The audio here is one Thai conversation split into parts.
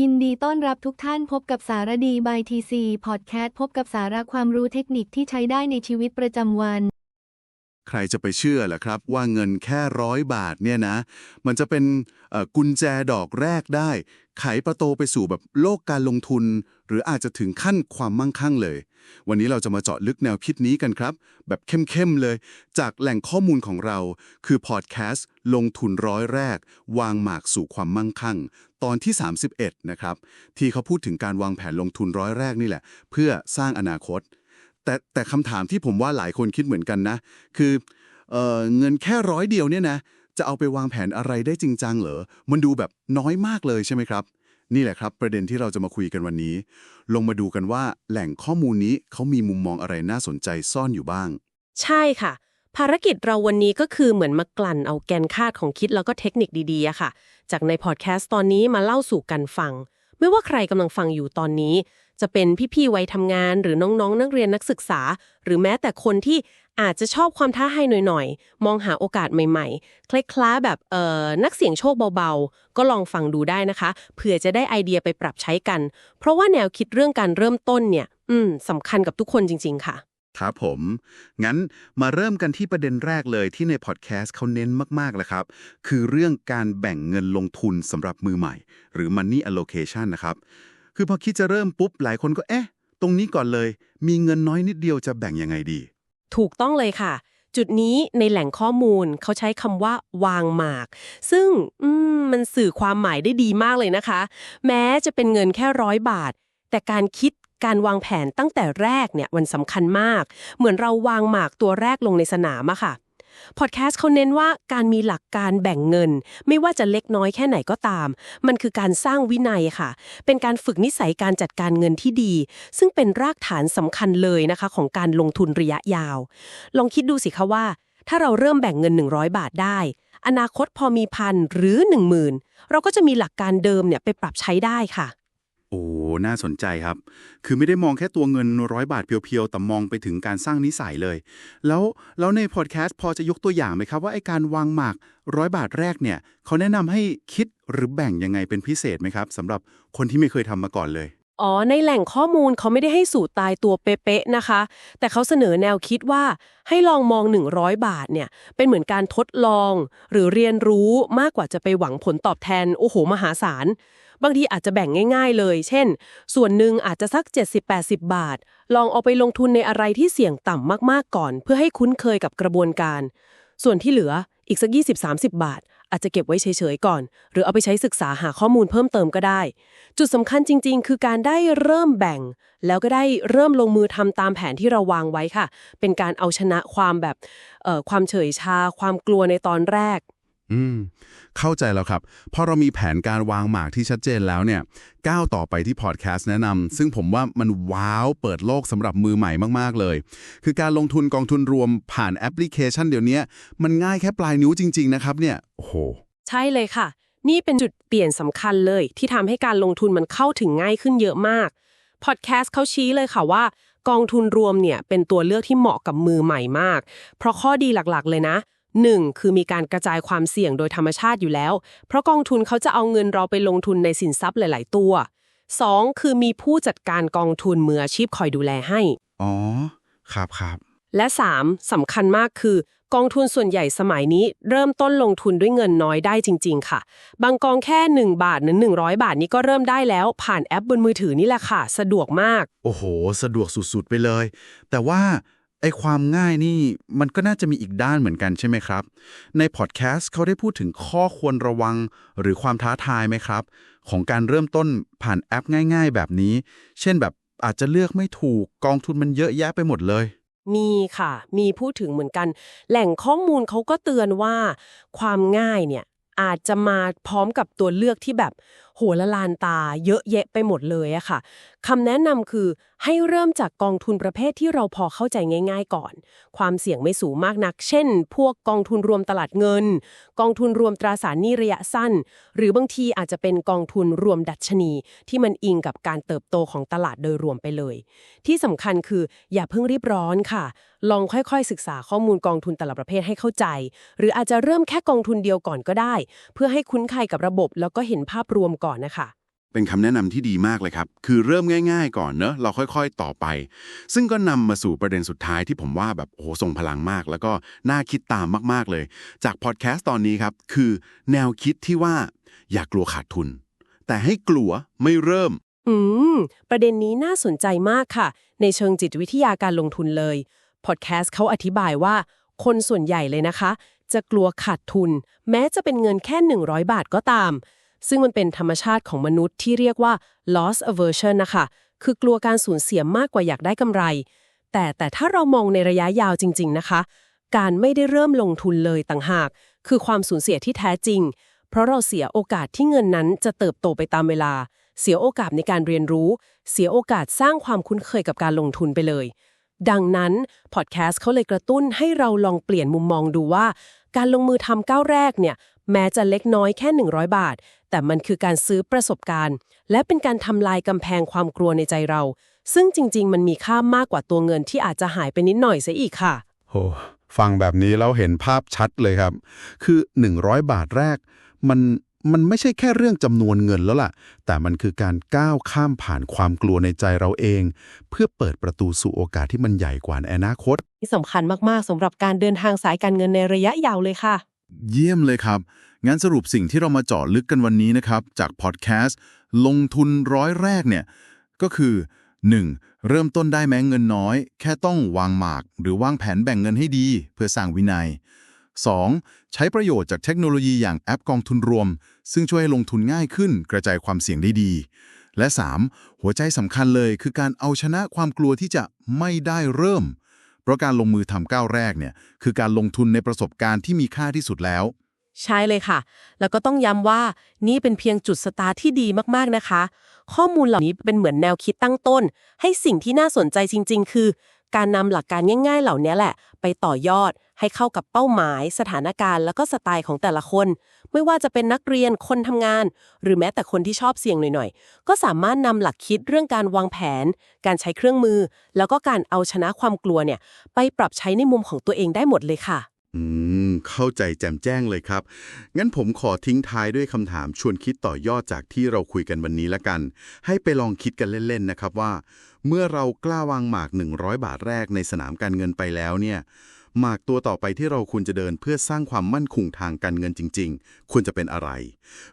ยินดีต้อนรับทุกท่านพบกับสารดีบายทีซีพอดแคสต์พบกับสาระความรู้เทคนิคที่ใช้ได้ในชีวิตประจำวัน ใครจะไปเชื่อล่ะครับ ว่าเงินแค่ร้อยบาทเนี่ยนะ มันจะเป็นเอ่อกุญแจดอกแรกได้ ไขประตูไปสู่แบบโลกการลงทุน หรืออาจจะถึงขั้นความมั่งคั่งเลย วันนี้เราจะมาเจาะลึกแนวคิดนี้กันครับ แบบเข้มๆเลย จากแหล่งข้อมูลของเรา คือพอดแคสต์ลงทุนร้อยแรก วางหมากสู่ความมั่งคั่ง ตอนที่ 31 นะครับ ที่เขาพูดถึงการวางแผนลงทุนร้อยแรกนี่แหละ เพื่อสร้างอนาคต แต่แต่คำถามที่ผมว่าหลายคนคิดเหมือนกันนะ คือเออเงินแค่ร้อยเดียวเนี่ยนะจะเอาไปวางแผนอะไรได้จริงจังเหรอ มันดูแบบน้อยมากเลยใช่ไหมครับ นี่แหละครับ ประเด็นที่เราจะมาคุยกันวันนี้ ลงมาดูกันว่าแหล่งข้อมูลนี้เขามีมุมมองอะไรน่าสนใจซ่อนอยู่บ้าง ใช่ค่ะ ภารกิจเราวันนี้ก็คือเหมือนมากลั่นเอาแกนคาดของคิดแล้วก็เทคนิคดีๆอะค่ะ จากในพอดแคสต์ตอนนี้มาเล่าสู่กันฟัง ไม่ว่าใครกำลังฟังอยู่ตอนนี้ จะเป็นพี่ๆวัยทำงาน หรือน้องๆ นักเรียนนักศึกษา หรือแม้แต่คนที่อาจจะชอบความท้าให้หน่อยๆ มองหาโอกาสใหม่ๆ คล้ายๆแบบเอ่อนักเสี่ยงโชคเบาๆ ก็ลองฟังดูได้นะคะ เผื่อจะได้ไอเดียไปปรับใช้กัน เพราะว่าแนวคิดเรื่องการเริ่มต้นเนี่ย อืมสำคัญกับทุกคนจริง ๆ ค่ะ ครับผม งั้นมาเริ่มกันที่ประเด็นแรกเลยที่ในพอดแคสต์เขาเน้นมากๆเลยครับ คือเรื่องการแบ่งเงินลงทุนสำหรับมือใหม่ หรือ money allocation นะครับ คือพอคิดจะเริ่มปุ๊บ หลายคนก็เอ๊ะ ตรงนี้ก่อนเลย มีเงินน้อยนิดเดียวจะแบ่งยังไงดี ถูกต้องเลยค่ะ จุดนี้ในแหล่งข้อมูลเขาใช้คำว่าวางหมาก ซึ่งมมันสื่อความหมายได้ดีมากเลยนะคะ แม้จะเป็นเงินแค่ร้อยบาท แต่การคิด การวางแผนตั้งแต่แรกเนี่ยมันสำคัญมาก เหมือนเราวางหมากตัวแรกลงในสนามอะค่ะพอดแคสต์เขาเน้นว่าการมีหลักการแบ่งเงิน ไม่ว่าจะเล็กน้อยแค่ไหนก็ตาม มันคือการสร้างวินัยค่ะ เป็นการฝึกนิสัยการจัดการเงินที่ดี ซึ่งเป็นรากฐานสำคัญเลยนะคะ ของการลงทุนระยะยาว ลองคิดดูสิคะว่า ถ้าเราเริ่มแบ่งเงิน 100 บาทได้ อนาคตพอมีพันหรือ 10,000 เราก็จะมีหลักการเดิมเนี่ยไปปรับใช้ได้ค่ะ น่าสนใจครับ คือไม่ได้มองแค่ตัวเงินร้อยบาทเพียวๆ แต่มองไปถึงการสร้างนิสัยเลย แล้วแล้วในพอดแคสต์พอจะยกตัวอย่างไหมครับว่าไอการวางหมากร้อยบาทแรกเนี่ยเขาแนะนำให้คิดหรือแบ่งยังไงเป็นพิเศษไหมครับสำหรับคนที่ไม่เคยทำมาก่อนเลย อ๋อ ในแหล่งข้อมูลเขาไม่ได้ให้สูตรตายตัวเป๊ะๆนะคะ แต่เขาเสนอแนวคิดว่าให้ลองมอง 100 บาทเนี่ย เป็นเหมือนการทดลอง หรือเรียนรู้มากกว่าจะไปหวังผลตอบแทน โอ้โห มหาศาล บางทีอาจจะแบ่งง่าย ๆ เลย เช่น ส่วนหนึ่งอาจจะสัก 70-80 บาท ลองเอาไปลงทุนในอะไรที่เสี่ยงต่ำมากๆก่อน เพื่อให้คุ้นเคยกับกระบวนการ ส่วนที่เหลืออีกสัก 20-30 บาท อาจจะเก็บไว้เฉยๆก่อน หรือเอาไปใช้ศึกษาหาข้อมูลเพิ่มเติมก็ได้ จุดสำคัญจริง ๆ คือการได้เริ่มแบ่ง แล้วก็ได้เริ่มลงมือทำตามแผนที่เราวางไว้ค่ะ เป็นการเอาชนะความแบบเอ่อความเฉยชา ความกลัวในตอนแรก อืม เข้าใจแล้วครับ พอเรามีแผนการวางหมากที่ชัดเจนแล้วเนี่ย ก้าวต่อไปที่พอดแคสต์แนะนำ ซึ่งผมว่ามันว้าวเปิดโลกสำหรับมือใหม่มาก ๆ เลย คือการลงทุนกองทุนรวมผ่านแอปพลิเคชันเดี๋ยวนี้ มันง่ายแค่ปลายนิ้วจริง ๆ นะครับเนี่ยโอ้โห ใช่เลยค่ะ นี่เป็นจุดเปลี่ยนสำคัญเลย ที่ทำให้การลงทุนมันเข้าถึงง่ายขึ้นเยอะมากพอดแคสต์เขาชี้เลยค่ะว่า กองทุนรวมเนี่ยเป็นตัวเลือกที่เหมาะกับมือใหม่มาก เพราะข้อดีหลักๆ เลยนะ 1. คือมีการกระจายความเสี่ยงโดยธรรมชาติอยู่แล้ว เพราะกองทุนเขาจะเอาเงินเราไปลงทุนในสินทรัพย์หลาย ๆ ตัว 2. คือมีผู้จัดการกองทุนมืออาชีพคอยดูแลให้ อ๋อ ครับครับและ 3. สำคัญมากคือ กองทุนส่วนใหญ่สมัยนี้ เริ่มต้นลงทุนด้วยเงินน้อยได้จริง ๆ ค่ะ บางกองแค่ 1 บาทหรือ100 บาทนี้ก็เริ่มได้แล้วผ่านแอปบนมือถือนี่แหละค่ะ สะดวกมาก โอ้โห สะดวกสุด ๆ ไปเลย แต่ว่า ไอ้ความง่ายนี่มันก็น่าจะมีอีกด้านเหมือนกันใช่ไหมครับ ในพอดแคสต์เขาได้พูดถึงข้อควรระวังหรือความท้าทายไหมครับ ของการเริ่มต้นผ่านแอปง่าย ๆ แบบนี้ เช่นแบบอาจจะเลือกไม่ถูกกองทุนมันเยอะแยะไปหมดเลย มีค่ะ มีพูดถึงเหมือนกัน แหล่งข้อมูลเขาก็เตือนว่า ความง่ายเนี่ยอาจจะมาพร้อมกับตัวเลือกที่แบบโหละลานตาเยอะแยะไปหมดเลยอะค่ะคำแนะนำคือให้เริ่มจากกองทุนประเภทที่เราพอเข้าใจง่าย ๆ ก่อน ความเสี่ยงไม่สูงมากนัก เช่น พวกกองทุนรวมตลาดเงิน กองทุนรวมตราสารหนี้ระยะสั้น หรือบางทีอาจจะเป็นกองทุนรวมดัชนี ที่มันอิงกับการเติบโตของตลาดโดยรวมไปเลย ที่สำคัญคืออย่าเพิ่งรีบร้อนค่ะ ลองค่อยๆ ศึกษาข้อมูลกองทุนแต่ละประเภทให้เข้าใจ หรืออาจจะเริ่มแค่กองทุนเดียวก่อนก็ได้ เพื่อให้คุ้นเคยกับระบบ แล้วก็เห็นภาพรวมก่อนนะคะ เป็นคำแนะนำที่ดีมากเลยครับ คือเริ่มง่าย ๆ ก่อนเนอะเราค่อยๆ ต่อไป ซึ่งก็นำมาสู่ประเด็นสุดท้ายที่ผมว่าแบบโอ้โหทรงพลังมาก แล้วก็น่าคิดตามมากๆเลย จากพอดแคสต์ตอนนี้ครับคือแนวคิดที่ว่าอย่ากลัวขาดทุน แต่ให้กลัวไม่เริ่ม อืม ประเด็นนี้น่าสนใจมากค่ะ ในเชิงจิตวิทยาการลงทุนเลยพอดแคสต์เขาอธิบายว่า คนส่วนใหญ่เลยนะคะ จะกลัวขาดทุน แม้จะเป็นเงินแค่ 100 บาทก็ตาม ซึ่งมันเป็นธรรมชาติของมนุษย์ที่เรียกว่า loss aversion นะคะ คือกลัวการสูญเสียมากกว่าอยากได้กำไร แต่แต่ถ้าเรามองในระยะยาวจริง ๆ นะคะ การไม่ได้เริ่มลงทุนเลยต่างหาก คือความสูญเสียที่แท้จริง เพราะเราเสียโอกาสที่เงินนั้นจะเติบโตไปตามเวลา เสียโอกาสในการเรียนรู้ เสียโอกาสสร้างความคุ้นเคยกับการลงทุนไปเลยดังนั้นพอดแคสต์เขาเลยกระตุ้นให้เราลองเปลี่ยนมุมมองดูว่า การลงมือทำก้าวแรกเนี่ย แม้จะเล็กน้อยแค่ 100 บาท แต่มันคือการซื้อประสบการณ์ และเป็นการทำลายกำแพงความกลัวในใจเรา ซึ่งจริง ๆ มันมีค่ามากกว่าตัวเงินที่อาจจะหายไปนิดหน่อยเสียอีกค่ะโหฟังแบบนี้แล้วเห็นภาพชัดเลยครับ คือ 100 บาทแรก มันมันไม่ใช่แค่เรื่องจำนวนเงินแล้วล่ะ แต่มันคือการก้าวข้ามผ่านความกลัวในใจเราเอง เพื่อเปิดประตูสู่โอกาสที่มันใหญ่กว่าในอนาคตที่สำคัญมากๆสำหรับการเดินทางสายการเงินในระยะยาวเลยค่ะ เยี่ยมเลยครับ งั้นสรุปสิ่งที่เรามาเจาะลึกกันวันนี้นะครับ จากพอดแคสต์ลงทุนร้อยแรกเนี่ย ก็คือ 1. เริ่มต้นได้แม้เงินน้อย แค่ต้องวางหมาก หรือวางแผนแบ่งเงินให้ดี เพื่อสร้างวินัย 2. ใช้ประโยชน์จากเทคโนโลยีอย่างแอปกองทุนรวม ซึ่งช่วยให้ลงทุนง่ายขึ้น กระจายความเสี่ยงได้ดี และ 3. หัวใจสำคัญเลยคือการเอาชนะความกลัวที่จะไม่ได้เริ่ม เพราะการลงมือทำก้าวแรกเนี่ยคือการลงทุนในประสบการณ์ที่มีค่าที่สุดแล้ว ใช่เลยค่ะ แล้วก็ต้องย้ำว่านี่เป็นเพียงจุดสตาร์ทที่ดีมากๆนะคะ ข้อมูลเหล่านี้เป็นเหมือนแนวคิดตั้งต้น ให้สิ่งที่น่าสนใจจริง ๆ คือ การนำหลักการง่าย ๆ เหล่านี้แหละ ไปต่อยอดให้เข้ากับเป้าหมาย สถานการณ์แล้วก็สไตล์ของแต่ละคน ไม่ว่าจะเป็นนักเรียนคนทำงาน หรือแม้แต่คนที่ชอบเสี่ยงหน่อยๆ ก็สามารถนำหลักคิดเรื่องการวางแผน การใช้เครื่องมือ แล้วก็การเอาชนะความกลัวเนี่ย ไปปรับใช้ในมุมของตัวเองได้หมดเลยค่ะ อืม เข้าใจแจ่มแจ้งเลยครับ งั้นผมขอทิ้งท้ายด้วยคำถามชวนคิดต่อยอดจากที่เราคุยกันวันนี้ละกัน ให้ไปลองคิดกันเล่นๆนะครับว่า เมื่อเรากล้าวางหมาก 100 บาทแรกในสนามการเงินไปแล้วเนี่ย หมากตัวต่อไปที่เราควรจะเดินเพื่อสร้างความมั่นคงทางการเงินจริง ๆ ควรจะเป็นอะไร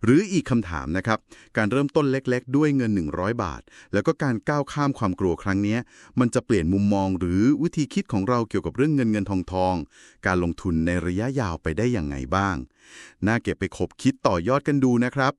หรืออีกคำถามนะครับ การเริ่มต้นเล็กๆ ด้วยเงิน 100 บาท แล้วก็การก้าวข้ามความกลัวครั้งนี้ มันจะเปลี่ยนมุมมองหรือวิธีคิดของเราเกี่ยวกับเรื่องเงินเงินทองทอง การลงทุนในระยะยาวไปได้อย่างไงบ้าง น่าเก็บไปคบคิดต่อยอดกันดูนะครับ